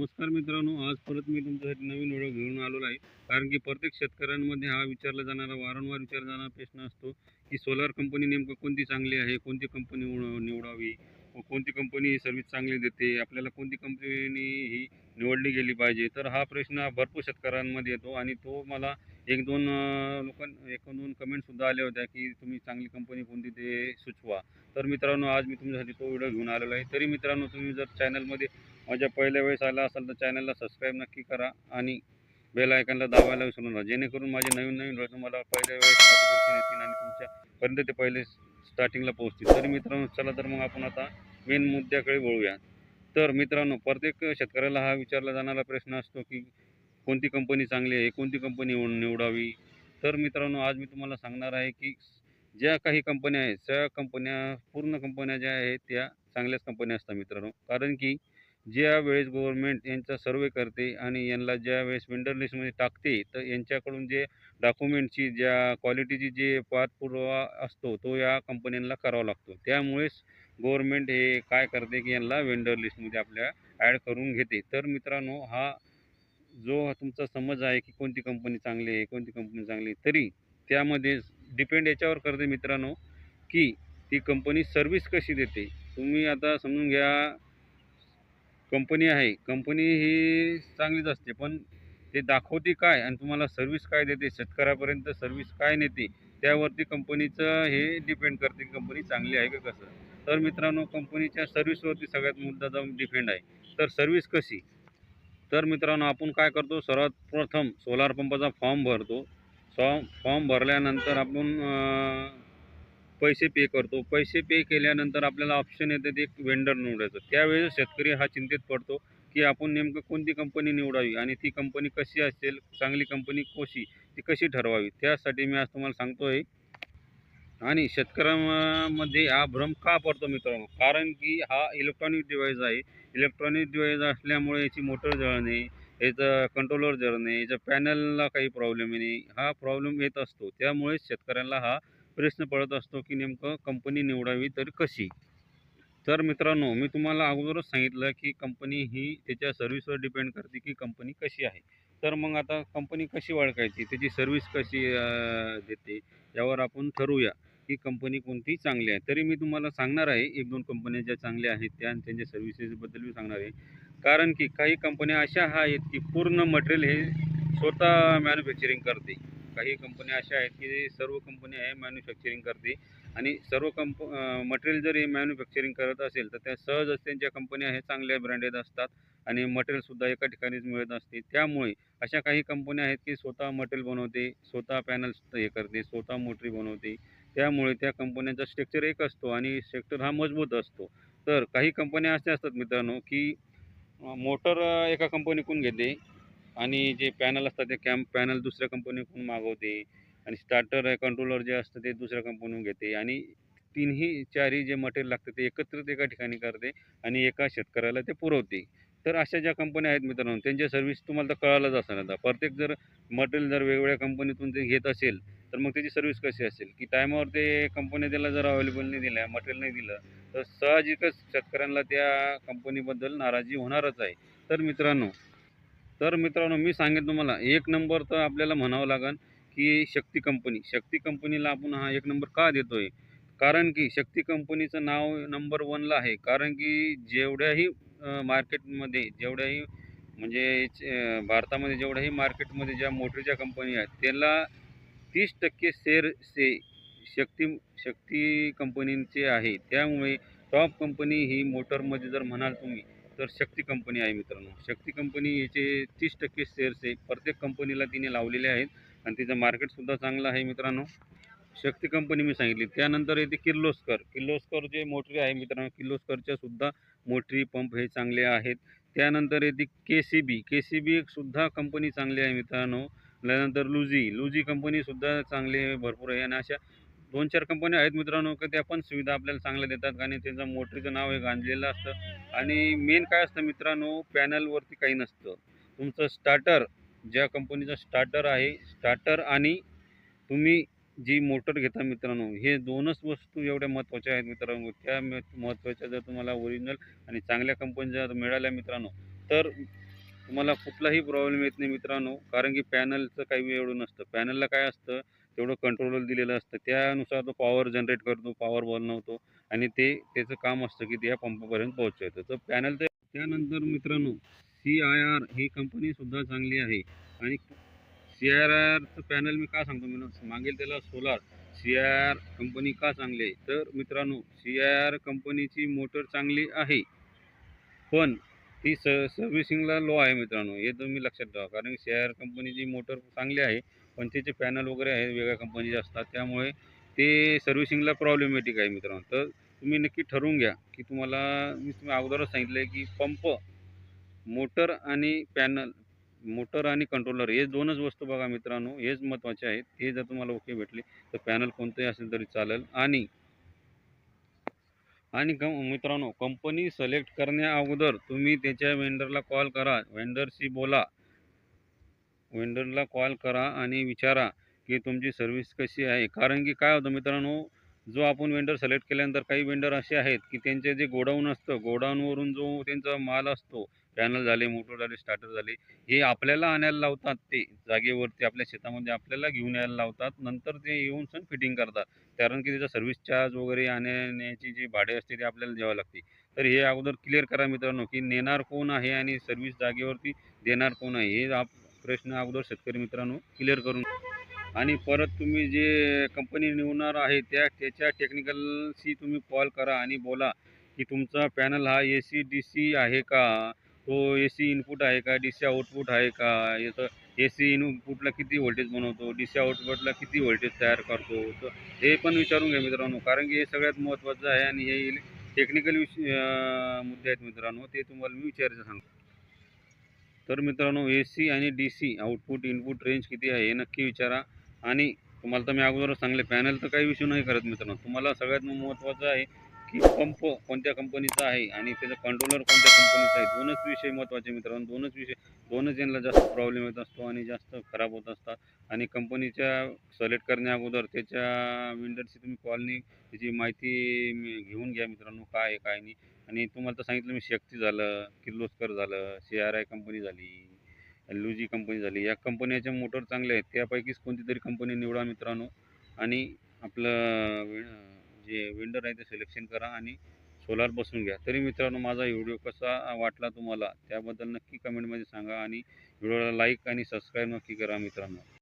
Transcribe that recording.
नमस्कार मित्रांनो आज परत मी तुमच्यासाठी नवीन व्हिडिओ घेऊन आलेलो आहे. कारण की प्रत्येक शेतकऱ्यांमध्ये हा विचारला जाणारा वारंवार विचारला जाणारा प्रश्न असतो की सोलार कंपनी नेमकं कोणती चांगली आहे कोणती कंपनी निवडावी व कोणती कंपनी सर्व्हिस चांगली देते आपल्याला कोणती कंपनी ही निवडली गेली पाहिजे. तर हा प्रश्न भरपूर शेतकऱ्यांमध्ये येतो आणि तो मला एक दोन लोकां एक दोन कमेंटसुद्धा आल्या होत्या की तुम्ही चांगली कंपनी कोणती ते सुचवा. तर मित्रांनो आज मी तुमच्यासाठी तो व्हिडिओ घेऊन आलेलो आहे. तरी मित्रांनो तुम्ही जर चॅनलमध्ये माझ्या पहिल्या वेळेस आला असाल तर चॅनलला सबस्क्राईब नक्की करा आणि बेल आयकनला दाबायला विसरू नका. जेणेकरून माझे नवीन नवीन व्हिडिओ तुम्हाला पहिल्या वेळेस नोटिफिकेशन येतील आणि तुमच्यापर्यंत ते पहिले स्टार्टिंगला पोहोचतील. तरी मित्रांनो चला तर मग आपण आता मेन मुद्द्याकडे वळूया. तर मित्रांनो प्रत्येक शेतकऱ्याला हा विचारला जाणारा प्रश्न असतो की कोणती कंपनी चांगली आहे कोणती कंपनी निवडावी? तर मित्रांनो आज मी तुम्हाला सांगणार आहे की ज्या काही कंपन्या आहेत त्या कंपन्या पूर्ण कंपन्या ज्या आहेत त्या चांगल्याच कंपन्या असतात मित्रांनो. कारण की ज्या वेळेस गव्हर्मेंट यांचा सर्वे करते आणि यांना ज्या वेळेस वेंडर लिस्टमध्ये टाकते तर यांच्याकडून जे डॉक्युमेंटची ज्या क्वालिटीची जे पाठपुरावा असतो तो या कंपन्यांना करावा लागतो. त्यामुळेच गव्हर्मेंट हे काय करते की यांना वेंडर लिस्टमध्ये आपल्या ॲड करून घेते. तर मित्रांनो हा जो तुमचा समज आहे की कोणती कंपनी चांगली आहे कोणती कंपनी चांगली आहे, तरी त्यामध्ये डिपेंड याच्यावर करते मित्रांनो की ती कंपनी सर्व्हिस कशी देते. तुम्ही आता समजून घ्या कंपनी आहे कंपनी ही चांगलीच असते पण ते दाखवते काय आणि तुम्हाला सर्व्हिस काय देते शेतकऱ्यापर्यंत सर्व्हिस काय नेते त्यावरती कंपनीचं हे डिपेंड करते की कंपनी चांगली आहे का कसं. तर मित्रांनो कंपनीच्या सर्व्हिसवरती सगळ्यात मुद्दा जाऊन डिपेंड आहे. तर सर्व्हिस कशी? तर मित्रांनो आपण काय करतो? सर्वात प्रथम सोलार पंपाचा फॉर्म भरतो. फॉर्म फॉर्म भरल्यानंतर आपण पैसे पे करतो. पैसे पे केल्यानंतर आपल्याला ऑप्शन येतं ते वेंडर निवडायचं. त्यावेळेस शेतकरी हा चिंतेत पडतो की आपण नेमकं कोणती कंपनी निवडावी आणि ती कंपनी कशी असेल चांगली कंपनी कशी ती कशी ठरवावी? त्यासाठी मी आज तुम्हाला सांगतो आहे आणि शेतकऱ्यांमध्ये हा भ्रम का पडतो मित्रांनो? कारण की हा इलेक्ट्रॉनिक डिव्हाइस आहे. इलेक्ट्रॉनिक डिव्हाइस असल्यामुळे याची मोटर जळणे याचं कंट्रोलर जळणे याच्या पॅनलला काही प्रॉब्लेम येणे हा प्रॉब्लेम येत असतो. त्यामुळे शेतकऱ्यांना हा प्रश्न पडत असतो की नेमकं कंपनी निवडावी तर कशी? तर मित्रांनो मी तुम्हाला अगोदरच सांगितलं की कंपनी ही त्याच्या सर्व्हिसवर डिपेंड करते की कंपनी कशी आहे. तर मग आता कंपनी कशी ओळखायची? त्याची सर्व्हिस कशी देते? यावर आपण ठरवूया. की कंपनी कोणती चांगली आहे. तरी मी तुम्हाला सांगणार आहे एक दोन कंपन्या ज्या चांगल्या आहेत त्या त्यांच्या सर्व्हिसेसबद्दल मी सांगणार आहे. कारण की काही कंपन्या अशा आहेत की पूर्ण मटेरियल हे स्वतः मॅन्युफॅक्चरिंग करते. काही कंपन्या अशा आहेत की सर्व कंपन्या हे मॅन्युफॅक्चरिंग करते. आणि सर्व कंप मटेरियल जर हे मॅन्युफॅक्चरिंग करत असेल तर त्या सहजच त्यांच्या कंपन्या हे चांगल्या ब्रँडेड असतात. आणि मटेरियलसुद्धा एका ठिकाणीच मिळत असते त्यामुळे अशा काही कंपन्या आहेत की स्वतः मटेरियल बनवते स्वतः पॅनल्स हे करते स्वतः मोटरी बनवते. त्यामुळे त्या कंपन्यांचा स्ट्रक्चर एक असतो आणि सेक्टर हा मजबूत असतो. तर काही कंपन्या अशा असतात मित्रांनो की मोटर एका कंपनीकडून घेते आणि जे पॅनल असतात ते कॅम्प पॅनल दुसऱ्या कंपनीकडून मागवते आणि स्टार्टर कंट्रोलर जे असतं ते दुसऱ्या कंपनीहून घेते आणि तीनही चारही जे मटेरियल लागतं ते एकत्रित एका ठिकाणी करते आणि एका शेतकऱ्याला ते पुरवते. तर अशा ज्या कंपन्या आहेत मित्रांनो त्यांच्या सर्व्हिस तुम्हाला तर कळालंच असेल आता. प्रत्येक जर मटेरियल जर वेगवेगळ्या कंपनीतून ते घेत असेल तर मग त्याची सर्व्हिस कशी असेल? की टायमावर ते कंपनी त्याला जर अवेलेबल नाही दिल्या मटेरियल नाही दिलं तर साहजिकच शेतकऱ्यांना त्या कंपनीबद्दल नाराजी होणारच आहे. तर मित्रांनो तर मित्रांनो मी सांगेन तुम्हाला एक नंबर तर आपल्याला म्हणावं लागेल की शक्ती कंपनी शक्ती कंपनीला आपण हा एक नंबर का देतो आहे कारण की शक्ती कंपनीचं नाव नंबर वनला आहे. कारण की जेवढ्याही मार्केटमध्ये जेवढ्याही म्हणजे भारतामध्ये जेवढ्याही मार्केटमध्ये ज्या मोटरीच्या कंपनी आहेत त्याला तीस टक्के शेअर से शक्ती शक्ती कंपनींचे आहे. त्यामुळे टॉप कंपनी ही मोटरमध्ये जर म्हणाल तुम्ही तर शक्ती कंपनी आहे मित्रांनो. शक्ती कंपनी याचे तीस टक्के शेअर्स आहे प्रत्येक कंपनीला तिने लावलेले आहेत. आणि तिचं मार्केटसुद्धा चांगलं आहे मित्रांनो. शक्ती कंपनी मी सांगितली. त्यानंतर येते किर्लोस्कर. किर्लोस्कर जे मोटरी आहे मित्रांनो किर्लोस्करच्या सुद्धा मोटरी पंप हे चांगले आहेत. त्यानंतर येते के सी बी के सी बी सुद्धा कंपनी चांगली आहे मित्रांनो. त्यानंतर लुझी लुझी कंपनीसुद्धा चांगली भरपूर आहे. आणि अशा दोन चार कंपन्या आहेत मित्रांनो की त्या पण सुविधा आपल्याला चांगल्या देतात. आणि त्यांचं मोटरीचं नाव हे गांजलेलं असतं. आणि मेन काय असतं मित्रांनो पॅनलवरती काही नसतं. तुमचं स्टार्टर ज्या कंपनीचं स्टार्टर आहे स्टार्टर आणि तुम्ही जी मोटर घेता मित्रांनो हे दोनच वस्तू एवढ्या महत्त्वाच्या आहेत मित्रांनो. त्या महत्त्वाच्या जर तुम्हाला ओरिजिनल आणि चांगल्या कंपनीच्या जर मिळाल्या मित्रांनो तर तुम्हाला कुठलाही प्रॉब्लेम येत नाही मित्रांनो. कारण की पॅनलचं काही एवढं नसतं. पॅनलला काय असतं? तेवढं कंट्रोलर दिलेलं असतं. त्यानुसार तो पॉवर जनरेट करतो पॉवर बनवतो आणि ते त्याचं काम असतं की त्या पंपापर्यंत पोहोचवायचं. तर पॅनल ते त्यानंतर मित्रांनो सी आय आर ही कंपनीसुद्धा चांगली आहे. आणि सी आय आरचं पॅनल मी का सांगतो मी मागेल त्याला solar. C I R company का चांगली आहे? तर मित्रांनो सी आय आर कंपनीची मोटर चांगली आहे. पण ती स सर्व्हिसिंगला लो आहे मित्रांनो. हे तुम्ही लक्षात ठेवा. कारण शेअर कंपनीची मोटर चांगली आहे पण त्याचे पॅनल वगैरे आहे वेगळ्या कंपनीचे असतात. त्यामुळे ते सर्व्हिसिंगला प्रॉब्लेमॅटिक आहे मित्रांनो. तर तुम्ही नक्की ठरवून घ्या की तुम्हाला मी तुम्ही अगोदरच सांगितलं आहे की पंप मोटर आणि पॅनल मोटर आणि कंट्रोलर हे दोनच वस्तू बघा मित्रांनो. हेच महत्त्वाचे आहेत. हे जर तुम्हाला ओके भेटले तर पॅनल कोणतंही असेल तरी चालेल. आणि आणि कं मित्रांनो कंपनी सिलेक्ट करण्या अगोदर तुम्ही त्याच्या वेंडरला कॉल करा. वेंडरशी बोला. वेंडरला कॉल करा आणि विचारा की तुमची सर्व्हिस कशी आहे. कारण की काय होतं मित्रांनो जो आपण वेंडर सिलेक्ट केल्यानंतर काही वेंडर असे आहेत की त्यांचे जे गोडाऊन असतं गोडाऊनवरून जो त्यांचा माल असतो पॅनल झाले मोटर झाले स्टार्टर झाले हे आपल्याला आणायला लावतात ते जागेवरती आपल्या शेतामध्ये आपल्याला घेऊन यायला लावतात नंतर ते येऊन सण फिटिंग करतात. कारण की त्याचा सर्व्हिस चार्ज वगैरे आणण्याची जी भाडे असते ते आपल्याला द्यावं लागते. तर हे अगोदर क्लिअर करा मित्रांनो की नेणार कोण आहे आणि सर्व्हिस जागेवरती देणार कोण आहे हे आप प्रश्न अगोदर शेतकरी मित्रांनो क्लिअर करून आणि परत तुम्ही जे कंपनी निवडणार आहे त्या त्याच्या टेक्निकलशी तुम्ही कॉल करा आणि बोला की तुमचा पॅनल हा ए सी डी सी आहे का? तो ए सी इनपुट आहे का? डी सी आउटपुट आहे का? याचं ए सी इनपुटला किती व्होल्टेज बनवतो? डी सी आउटपुटला किती व्होल्टेज तयार करतो? तर हे पण विचारून घ्या मित्रांनो. कारण की हे सगळ्यात महत्त्वाचं आहे आणि हे टेक्निकल विषय मुद्दे आहेत मित्रांनो. ते तुम्हाला मी विचारायचं सांगतो. तर मित्रांनो ए सी आणि D C output input range किती आहे हे नक्की विचारा. आणि तुम्हाला तर मी अगोदरच सांगले पॅनल तर काही विषय नाही करत मित्रांनो. तुम्हाला सगळ्यात महत्त्वाचं आहे की पंप कोणत्या कंपनीचा आहे आणि त्याचा कंट्रोलर कोणत्या कंपनीचा आहे? दोनच विषय महत्त्वाचे मित्रांनो. दोनच विषय दोनच यांना जास्त प्रॉब्लेम येत असतो आणि जास्त खराब होत असतात. आणि कंपनीच्या सलेक्ट करण्या अगोदर त्याच्या विंडरची तुम्ही कॉलनी त्याची माहिती घेऊन घ्या मित्रांनो काय आहे काय नाही. आणि तुम्हाला तर सांगितलं मी शक्ती झालं किर्लोस्कर झालं सी आर आय कंपनी झाली एल जी कंपनी झाली. या कंपन्याच्या मोटर चांगल्या आहेत. त्यापैकीच कोणती तरी कंपनी निवडा मित्रांनो. आणि आपलं जे वेंडर आहे ते सिलेक्शन करा आणि सोलार बसून घ्या. तरी मित्रांनो माझा व्हिडिओ कसा वाटला तुम्हाला? त्याबद्दल नक्की कमेंटमध्ये सांगा आणि व्हिडिओला लाईक आणि सबस्क्राईब नक्की करा मित्रांनो.